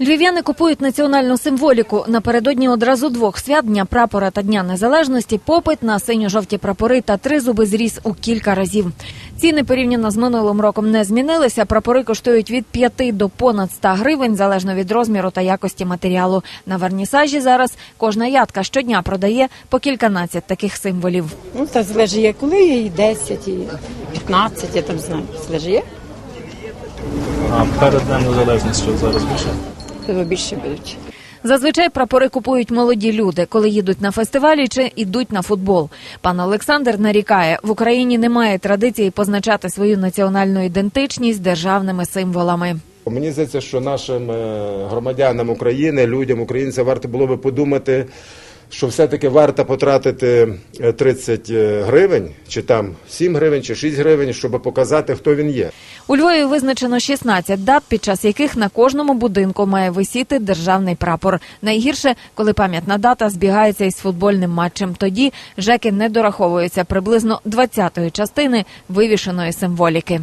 Львів'яни купують національну символіку. Напередодні одразу двох свят Дня прапора та Дня незалежності попит на синьо-жовті прапори та тризуби зріс у кілька разів. Ціни порівняно з минулим роком не змінилися. Прапори коштують від 5 до понад 100 гривень, залежно від розміру та якості матеріалу. На вернісажі зараз кожна ядка щодня продає по кільканадцять таких символів. Ну, та залежить, є коли є і 10, і 15, я там знаю. Залежить є, А перед Днем Незалежності зараз більше? То більше беруть. Зазвичай прапори купують молоді люди, коли їдуть на фестивалі чи йдуть на футбол. Пан Олександр нарікає, в Україні немає традиції позначати свою національну ідентичність державними символами. Мені здається, що нашим е, громадянам України, людям, українцям варто було би подумати, що все-таки варто потратити е, 30 гривень, чи там 7 гривень, чи 6 гривень, щоб показати, хто він є. У Львові визначено 16 дат, під час яких на кожному будинку має висіти державний прапор. Найгірше, коли пам'ятна дата збігається із футбольним матчем. Тоді жеки не дораховуються приблизно 20-ї частини вивішеної символіки.